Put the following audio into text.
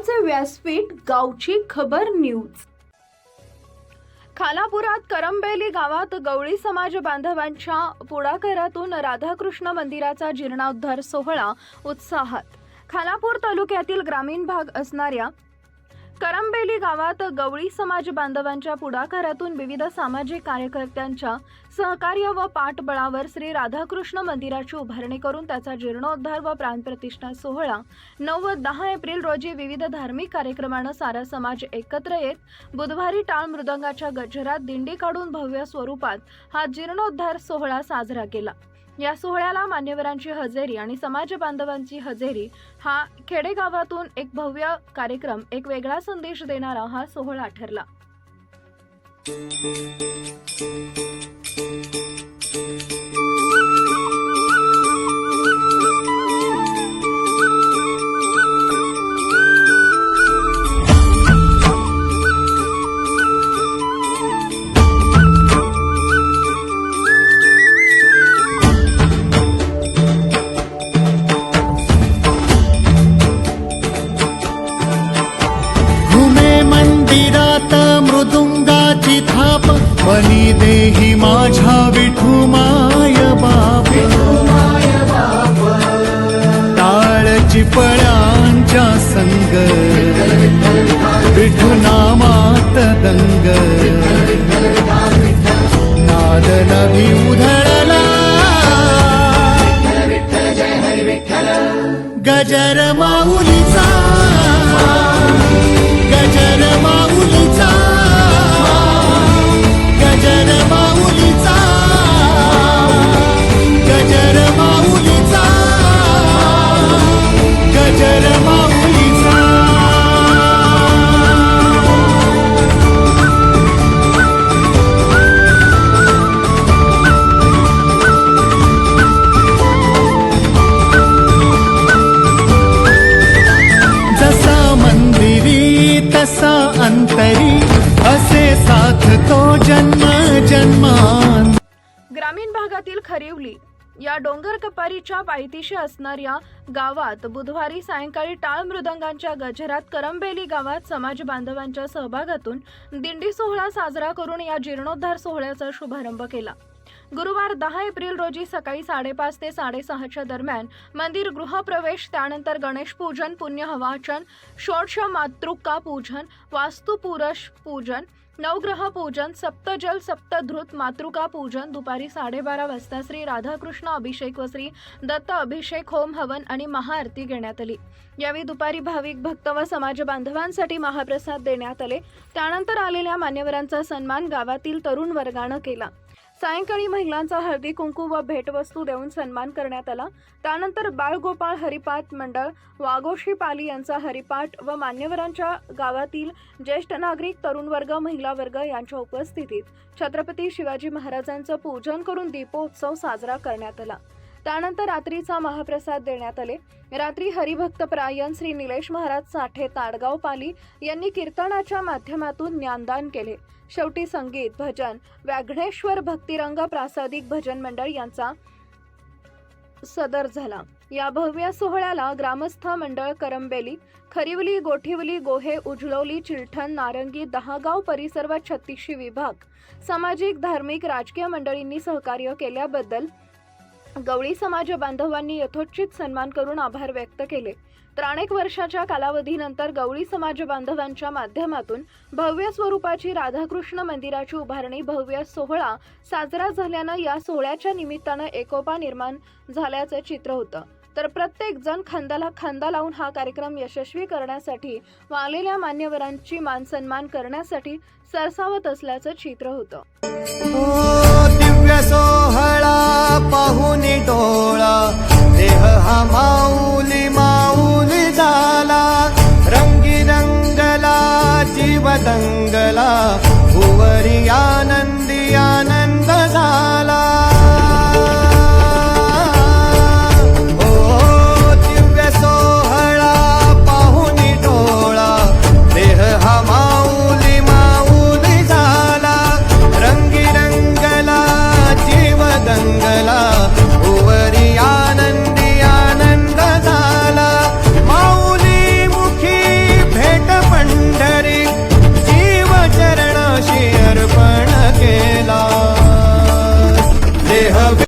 व्यासपीठ गावची खबर न्यूज. खालापुरात करंबेली गावात गवळी समाज बांधवांच्या पुढाकारातून राधाकृष्ण मंदिराचा जीर्णोद्धार सोहळा उत्साहात. खालापूर तालुक्यातील ग्रामीण भाग असणाऱ्या करंबेली गावात गवळी समाज बांधवांच्या पुढाकारातून विविध सामाजिक कार्यकर्त्यांच्या सहकार्य व पाठबळावर श्री राधाकृष्ण मंदिराची उभारणी करून त्याचा जीर्णोद्धार व प्राणप्रतिष्ठा सोहळा नऊ व दहा एप्रिल रोजी विविध धार्मिक कार्यक्रमानं सारा समाज एकत्र येत बुधवारी टाळ मृदंगाच्या गजरात दिंडी काढून भव्य स्वरूपात हा जीर्णोद्धार सोहळा साजरा केला. या सोहळ्याला मान्यवरांची हजेरी आणि समाज बांधवांची हजेरी हा खेडेगावातून एक भव्य कार्यक्रम एक वेगळा संदेश देणारा हा सोहळा ठरला. बली देही माझ्या विठू माय बाप। ताळची पळ्यांच्या संग। विठू नामात दंग। नाद नभी उधळला। गजर विभागातील खरिवली या डोंगर कपारीच्या पायथीशी असणाऱ्या गावात बुधवारी सायंकाळी टाळ मृदंगांच्या गजरात करंबेली गावात समाज बांधवांच्या सहभागातून दिंडी सोहळा साजरा करून या जीर्णोद्धार सोहळ्याचा शुभारंभ केला. गुरुवार दहा एप्रिल रोजी सकाळी साडेपाच ते साडेसहाच्या दरम्यान मंदिर गृहप्रवेश त्यानंतर गणेश पूजन पुण्य हवाचन षोडश मातृका पूजन वास्तुपुरश पूजन नवग्रह पूजन सप्तजल सप्तधृत मातृका पूजन दुपारी साडेबारा वाजता श्री राधाकृष्ण अभिषेक व श्री दत्त अभिषेक होम हवन आणि महाआरती घेण्यात आली. यावेळी दुपारी भाविक भक्त व समाज बांधवांसाठी महाप्रसाद देण्यात आले. त्यानंतर आलेल्या मान्यवरांचा सन्मान गावातील तरुण वर्गानं केला. सायंकाळी महिलांचा हळदी कुंकू व भेटवस्तू देऊन सन्मान करण्यात आला. त्यानंतर बाळगोपाळ हरिपाठ मंडळ वाघोशी पाली यांचा हरिपाठ व मान्यवरांच्या गावातील ज्येष्ठ नागरिक तरुण वर्ग महिला वर्ग यांच्या उपस्थितीत छत्रपती शिवाजी महाराजांचं पूजन करून दीपोत्सव साजरा करण्यात आला. त्यानंतर रात्रीचा महाप्रसाद देण्यात आले. रात्री हरिभक्त प्रायण श्री निलेश महाराज साठे ताडगाव पाली यांनी कीर्तनाच्या माध्यमातून ज्ञानदान केले. शेवटी संगीत भजन व्याघ्नेश्वर भक्तिरंग प्रासादिक भजन मंडळ यांचा सदर झाला. या भव्य सोहळ्याला ग्रामस्थ मंडळ करंबेली खरिवली गोठिवली गोहे उजळवली चिलठण नारंगी दहागाव परिसर व छत्तीसशी विभाग सामाजिक धार्मिक राजकीय मंडळींनी सहकार्य केल्याबद्दल गवळी समाज बांधवांनी यथोचित सन्मान करून आभार व्यक्त केले. तर अनेक वर्षाच्या कालावधीनंतर गवळी समाज बांधवांच्या माध्यमातून भव्य स्वरूपाची राधाकृष्ण मंदिराची उभारणी भव्य सोहळा साजरा झाल्यानं या सोहळ्याच्या निमित्तानं एकोपा निर्माण झाल्याचं चित्र होतं. तर प्रत्येक जण खांद्याला खांदा लावून हा कार्यक्रम यशस्वी करण्यासाठी व आलेल्या मान्यवरांची मान सन्मान करण्यासाठी सरसावत असल्याचं चित्र होतं. हो, पाहुनी डोळा. देह हा माऊली माऊली झाला. रंगी रंगला जीव दंगला भुवरी आनंद